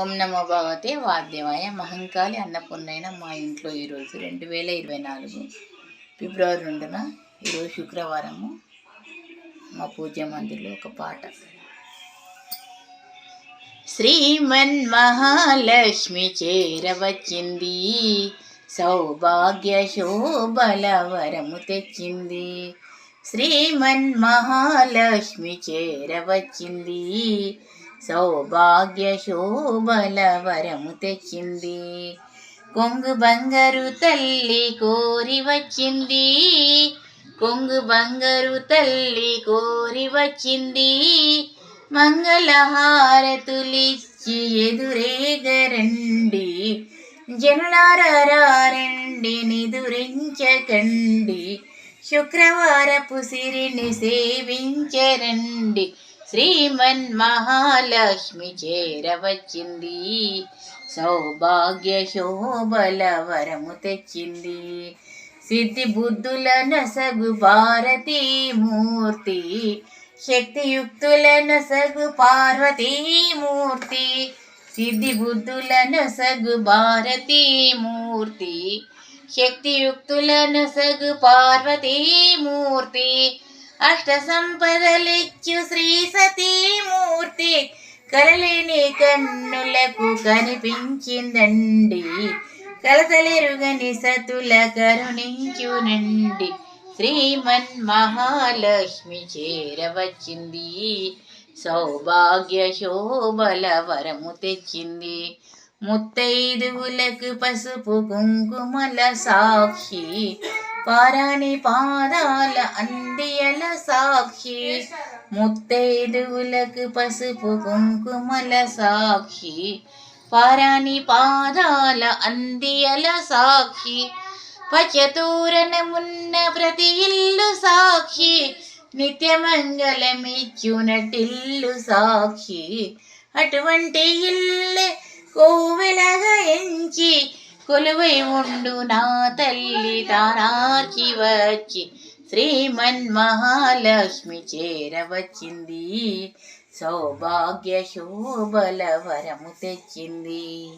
ఓం నమో భగవతే వాద్యమాయ మహంకాళి అన్నపూర్ణైన మా ఇంట్లో ఈరోజు రెండు వేల ఇరవై నాలుగు ఫిబ్రవరి రెండున ఈరోజు శుక్రవారము. మా పూజ మందిర్లో ఒక పాట. శ్రీమన్ మహాలక్ష్మి చేరవచ్చింది సౌభాగ్య శోభల వరము తెచ్చింది. శ్రీమన్ మహాలక్ష్మి చేరవచ్చింది సౌభాగ్య శోభల వరము తెచ్చింది. కొంగు బంగారు తల్లి కోరి వచ్చింది. కొంగు బంగారు తల్లి కోరి వచ్చింది. మంగళహారతులిచ్చి ఎదురేగరండి. జనులారండి నిదురించకండి. శుక్రవారపు సిరిని సేవించరండి. శ్రీమన్ మహాలక్ష్మి చేరవచ్చింది సౌభాగ్య శోభల వరము తెచ్చింది సిద్ధి బుద్ధుల నసగు భారతీమూర్తి శక్తియుక్తుల నసగు పార్వతీమూర్తి సిద్ధి బుద్ధుల నసగు భారతీమూర్తి శక్తియుక్తుల నసగు పార్వతీమూర్తి అష్ట సంపదలిచ్చు శ్రీ సతీమూర్తి కలలేని కన్నులకు కనిపించిందండి. కలతలెరుగని సతుల కరుణించునండి. శ్రీమన్ మహాలక్ష్మి చేరవచ్చింది. సౌభాగ్య శోభల వరము తెచ్చింది. ముత్తైదువులకు పసుపు కుంకుమల సాక్షి. పారాని పాదాల అందియల సాక్షి. ముత్తైదువులకు పసుపు కుంకుమల సాక్షి. పారాని పాదాల అందియల సాక్షి. పచతూరణమున్న ప్రతి ఇల్లు సాక్షి. నిత్యమంగళమిచ్చునటిల్లు సాక్షి. అటువంటి ఇల్లే కోవెలగా ఎంచి కొలువై ఉండు నా తల్లి తానార్చి వచ్చి శ్రీమన్ మహాలక్ష్మి చేరవచ్చింది. సౌభాగ్య శోభల వరము తెచ్చింది.